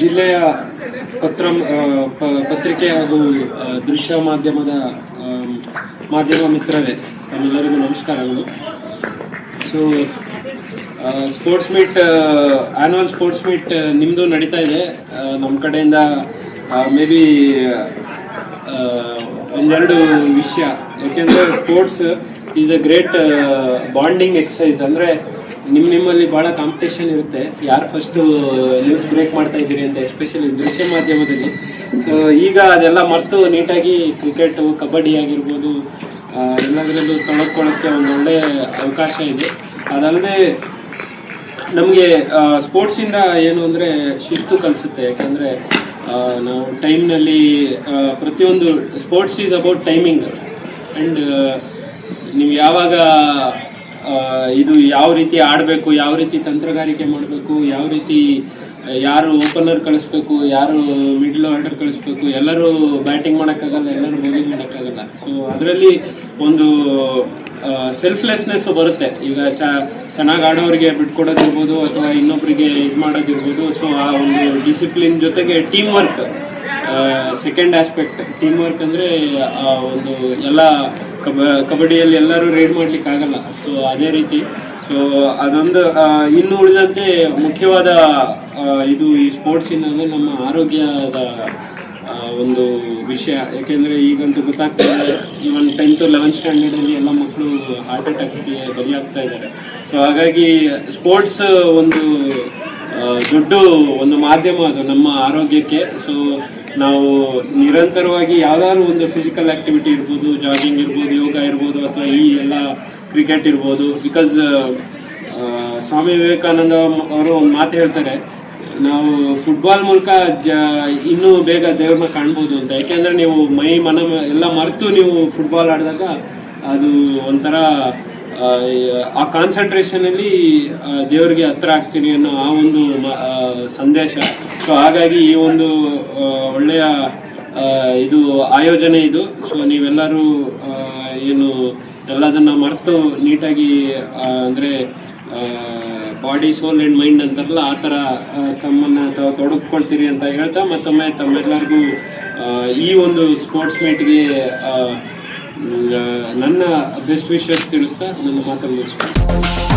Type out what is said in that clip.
ಜಿಲ್ಲೆಯ ಪತ್ರ ಪತ್ರಿಕೆ ಹಾಗೂ ದೃಶ್ಯ ಮಾಧ್ಯಮದ ಮಾಧ್ಯಮ ಮಿತ್ರರೇ, ತಮ್ಮೆಲ್ಲರಿಗೂ ನಮಸ್ಕಾರಗಳು. So sports meet annual sports meet ನಿಮ್ಮದು ನಡೀತಾ ಇದೆ. ನಮ್ಮ ಕಡೆಯಿಂದ ಮೇ ಬಿ ಒಂದೆರಡು ವಿಷಯ. ಯಾಕೆಂದರೆ sports is a great bonding exercise ಅಂದರೆ ನಿಮ್ಮ ನಿಮ್ಮಲ್ಲಿ ಭಾಳ ಕಾಂಪಿಟೇಷನ್ ಇರುತ್ತೆ. ಯಾರು ಫಸ್ಟು ನ್ಯೂಸ್ ಬ್ರೇಕ್ ಮಾಡ್ತಾ ಇದ್ದೀರಿ ಅಂತ ಎಸ್ಪೆಷಲಿ ದೃಶ್ಯ ಮಾಧ್ಯಮದಲ್ಲಿ. ಸೊ ಈಗ ಅದೆಲ್ಲ ಮರೆತು ನೀಟಾಗಿ ಕ್ರಿಕೆಟು ಕಬಡ್ಡಿ ಆಗಿರ್ಬೋದು ಎಲ್ಲದರಲ್ಲೂ ತೊಳಕೊಳ್ಳೋಕ್ಕೆ ಒಂದು ಒಳ್ಳೆಯ ಅವಕಾಶ ಇದೆ. ಅದಲ್ಲದೆ ನಮಗೆ ಸ್ಪೋರ್ಟ್ಸಿಂದ ಏನು ಅಂದರೆ ಶಿಸ್ತು ಕಲಿಸುತ್ತೆ. ಯಾಕಂದರೆ ನಾವು ಟೈಮ್ನಲ್ಲಿ ಪ್ರತಿಯೊಂದು sports is about timing and ನೀವು ಯಾವಾಗ ಇದು ಯಾವ ರೀತಿ ಆಡಬೇಕು, ಯಾವ ರೀತಿ ತಂತ್ರಗಾರಿಕೆ ಮಾಡಬೇಕು, ಯಾವ ರೀತಿ ಯಾರು ಓಪನರ್ ಕಳಿಸ್ಬೇಕು, ಯಾರು ಮಿಡ್ಲ್ ಆರ್ಡರ್ ಕಳಿಸ್ಬೇಕು, ಎಲ್ಲರೂ ಬ್ಯಾಟಿಂಗ್ ಮಾಡೋಕ್ಕಾಗಲ್ಲ, ಎಲ್ಲರೂ ಬೌಲಿಂಗ್ ಮಾಡೋಕ್ಕಾಗಲ್ಲ. ಸೊ ಅದರಲ್ಲಿ ಒಂದು ಸೆಲ್ಫ್ಲೆಸ್ನೆಸ್ ಬರುತ್ತೆ. ಈಗ ಚೆನ್ನಾಗಿ ಆಡೋರಿಗೆ ಬಿಟ್ಕೊಡೋದಿರ್ಬೋದು ಅಥವಾ ಇನ್ನೊಬ್ಬರಿಗೆ ಇದು ಮಾಡೋದಿರ್ಬೋದು. ಸೊ ಆ ಒಂದು ಡಿಸಿಪ್ಲಿನ್ ಜೊತೆಗೆ team work second aspect team work ಅಂದರೆ ಒಂದು ಎಲ್ಲ ಕಬ, ಕಬಡ್ಡಿಯಲ್ಲಿ ಎಲ್ಲರೂ ರೈಡ್ ಮಾಡ್ಲಿಕ್ಕೆ ಆಗಲ್ಲ ಸೊ ಅದೇ ರೀತಿ. ಸೊ ಅದೊಂದು ಇನ್ನು ಉಳಿದಂತೆ ಮುಖ್ಯವಾದ ಇದು ಈ ಸ್ಪೋರ್ಟ್ಸಿನ ನಮ್ಮ ಆರೋಗ್ಯದ ಒಂದು ವಿಷಯ. ಯಾಕೆಂದರೆ ಈಗಂತೂ ಗೊತ್ತಾಗ್ತದೆ ಇವನ್ ಟೆಂತ್ ಲೆವೆಂತ್ ಸ್ಟ್ಯಾಂಡರ್ಡಲ್ಲಿ ಎಲ್ಲ ಮಕ್ಕಳು ಹಾರ್ಟ್ ಅಟ್ಯಾಕ್ಗೆ ಆಗ್ತಾ ಇದ್ದಾರೆ. ಸೊ ಹಾಗಾಗಿ ಸ್ಪೋರ್ಟ್ಸ್ ಒಂದು ದೊಡ್ಡ ಒಂದು ಮಾಧ್ಯಮ ಅದು ನಮ್ಮ ಆರೋಗ್ಯಕ್ಕೆ. ಸೊ ನಾವು ನಿರಂತರವಾಗಿ ಯಾವ್ದಾದ್ರು ಒಂದು ಫಿಸಿಕಲ್ ಆಕ್ಟಿವಿಟಿ ಇರ್ಬೋದು ಜಾಗಿಂಗ್ ಇರ್ಬೋದು, ಯೋಗ ಇರ್ಬೋದು, ಅಥವಾ ಈ ಎಲ್ಲ ಕ್ರಿಕೆಟ್ ಇರ್ಬೋದು. ಬಿಕಾಸ್ ಸ್ವಾಮಿ ವಿವೇಕಾನಂದ ಅವರು ಒಂದು ಮಾತು ಹೇಳ್ತಾರೆ ನಾವು ಫುಟ್ಬಾಲ್ ಮೂಲಕ ಜ ಇನ್ನೂ ಬೇಗ ದೇವ್ರನ್ನ ಕಾಣ್ಬೋದು ಅಂತ. ಯಾಕೆಂದರೆ ನೀವು ಮೈ ಮನ ಎಲ್ಲ ಮರೆತು ನೀವು ಫುಟ್ಬಾಲ್ ಆಡಿದಾಗ ಅದು ಒಂಥರ ಆ, ಕಾನ್ಸಂಟ್ರೇಷನಲ್ಲಿ ದೇವರಿಗೆ ಹತ್ರ ಆಗ್ತೀನಿ ಅನ್ನೋ ಆ ಒಂದು ಸಂದೇಶ. ಸೊ ಹಾಗಾಗಿ ಈ ಒಂದು ಒಳ್ಳೆಯ ಇದು ಆಯೋಜನೆ ಇದು. ಸೊ ನೀವೆಲ್ಲರೂ ಏನು ಎಲ್ಲದನ್ನ ಮರೆತು ನೀಟಾಗಿ ಅಂದರೆ ಬಾಡಿ ಸೋಲ್ ಆ್ಯಂಡ್ ಮೈಂಡ್ ಅಂತಾರಲ್ಲ ಆ ಥರ ತಮ್ಮನ್ನು ತಾವು ತೊಡಗಿಕೊಳ್ತೀರಿ ಅಂತ ಹೇಳ್ತಾ ಮತ್ತೊಮ್ಮೆ ತಮ್ಮೆಲ್ಲರಿಗೂ ಈ ಒಂದು ಸ್ಪೋರ್ಟ್ಸ್ ಮೀಟ್ಗೆ ನನ್ನ ಬೆಸ್ಟ್ ವಿಷಸ್ ತಿಳಿಸ್ತಾ ನನ್ನ ಮಾತನ್ನು